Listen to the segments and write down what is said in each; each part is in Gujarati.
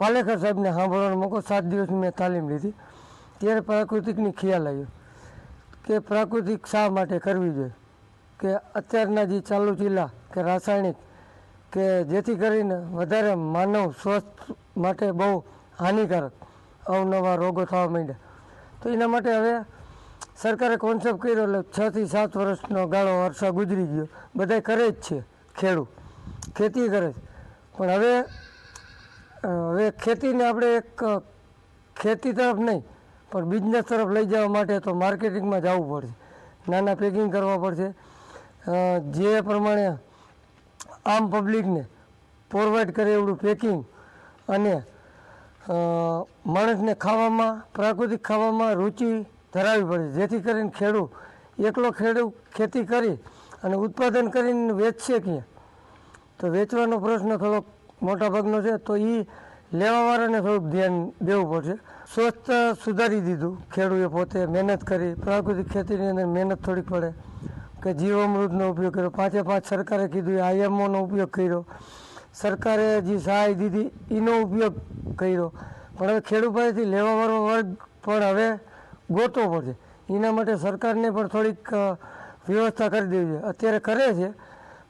પાલેકર સાહેબને સાંભળવાનો મોકો સાત દિવસની મેં તાલીમ લીધી. ત્યારે પ્રાકૃતિકની ખ્યાલ આવ્યો કે પ્રાકૃતિક શા માટે કરવી જોઈએ? કે અત્યારના જે ચાલુ ચીલા કે રાસાયણિક, કે જેથી કરીને વધારે માનવ સ્વસ્થ માટે બહુ હાનિકારક અવનવા રોગો થવા માંડ્યા. તો એના માટે હવે સરકારે કોન્સેપ્ટ કર્યો એટલે છ થી સાત વર્ષનો ગાળો વર્ષા ગુજરી ગયો. બધા કરે જ છે, ખેડૂત. ખેતી કરે છે. પણ હવે હવે ખેતીને આપણે એક ખેતી તરફ નહીં, પણ બિઝનેસ તરફ લઈ જવા માટે તો માર્કેટિંગમાં જવું પડશે. નાના પેકિંગ કરવા પડશે. જે પ્રમાણે આમ પબ્લિકને પ્રોવાઈડ કરે એવડું પેકિંગ અને માણસને ખાવામાં, પ્રાકૃતિક ખાવામાં રુચિ ધરાવવી પડે. જેથી કરીને ખેડૂત એકલો ખેડૂત ખેતી કરી અને ઉત્પાદન કરીને વેચશે ક્યાં? તો વેચવાનો પ્રશ્ન થોડોક મોટા ભાગનો છે, તો એ લેવાવાળાને થોડુંક ધ્યાન દેવું પડશે. સ્વચ્છ સુધારી દીધું, ખેડૂએ પોતે મહેનત કરી. પ્રાકૃતિક ખેતીની અંદર મહેનત થોડીક પડે. કે જીવામૃતનો ઉપયોગ કર્યો. પાંચે પાંચ સરકારે કીધું આઈએમઓનો ઉપયોગ કર્યો. સરકારે જે સહાય દીધી એનો ઉપયોગ કર્યો. પણ હવે ખેડૂત પાસેથી લેવાવાળો વર્ગ પણ હવે ગોતવો પડશે. એના માટે સરકારને પણ થોડીક વ્યવસ્થા કરી દેવી જોઈએ અત્યારે કરે છે,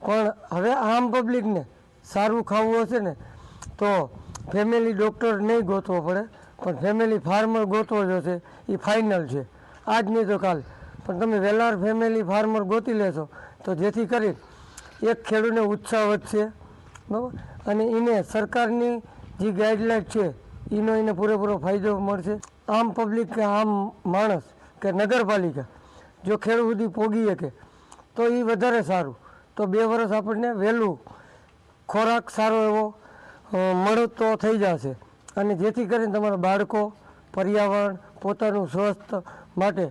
પણ હવે આમ પબ્લિકને સારું ખાવું હશે ને, તો ફેમિલી ડૉક્ટર નહીં ગોતવો પડે, પણ ફેમિલી ફાર્મર ગોતવો જ એ ફાઇનલ છે. આજ નહીં તો કાલ. પણ તમે વહેલાર ફેમિલી ફાર્મર ગોતી લેશો, તો જેથી કરી એક ખેડૂતને ઉત્સાહ વધશે. બરાબર? અને એને સરકારની જે ગાઈડલાઇન છે એનો એને પૂરેપૂરો ફાયદો મળશે. આમ પબ્લિક કે આમ માણસ કે નગરપાલિકા, જો ખેડૂત સુધી પોગી શકે, તો એ વધારે સારું. તો બે વર્ષ આપણને વહેલું ખોરાક સારો એવો મળતો થઈ જશે. અને જેથી કરીને તમારા બાળકો પર્યાવરણ, પોતાનું સ્વસ્થ માટે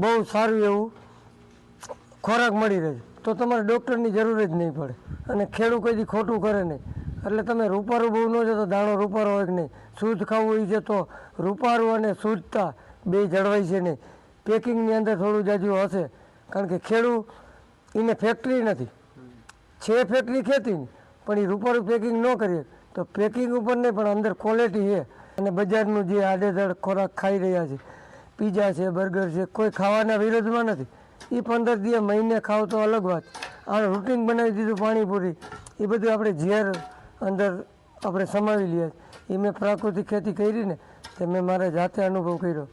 બહુ સારું એવું ખોરાક મળી રહે. તો તમારે ડૉક્ટરની જરૂર જ નહીં પડે. અને ખેડૂત કોઈ ખોટું કરે નહીં. એટલે તમે રૂપારું બહુ ન છે તો દાણો રૂપારો હોય કે નહીં. શુદ્ધ ખાવું હોય છે તો રૂપારું અને શુદ્ધતા બે જળવાય છે નહીં. પેકિંગની અંદર થોડું જાજુ હશે. કારણ કે ખેડૂત એને ફેક્ટરી નથી. છે ફેક્ટરી ખેતીની. પણ એ રૂપારું પેકિંગ ન કરીએ. તો પેકિંગ ઉપર નહીં, પણ અંદર ક્વોલિટી છે. અને બજારનું જે આડેધડ ખોરાક ખાઈ રહ્યા છે, પીઝા છે, બર્ગર છે, કોઈ ખાવાના વિરોધમાં નથી. એ પંદર દિવસ મહિને ખાવ તો અલગ વાત. આ રૂટિન બનાવી દીધું પાણીપુરી. એ બધું આપણે ઝેર અંદર આપણે સમાવી લઈએ. એ મેં પ્રાકૃતિક ખેતી કરી ને, તે મેં મારા જાતે અનુભવ કર્યો.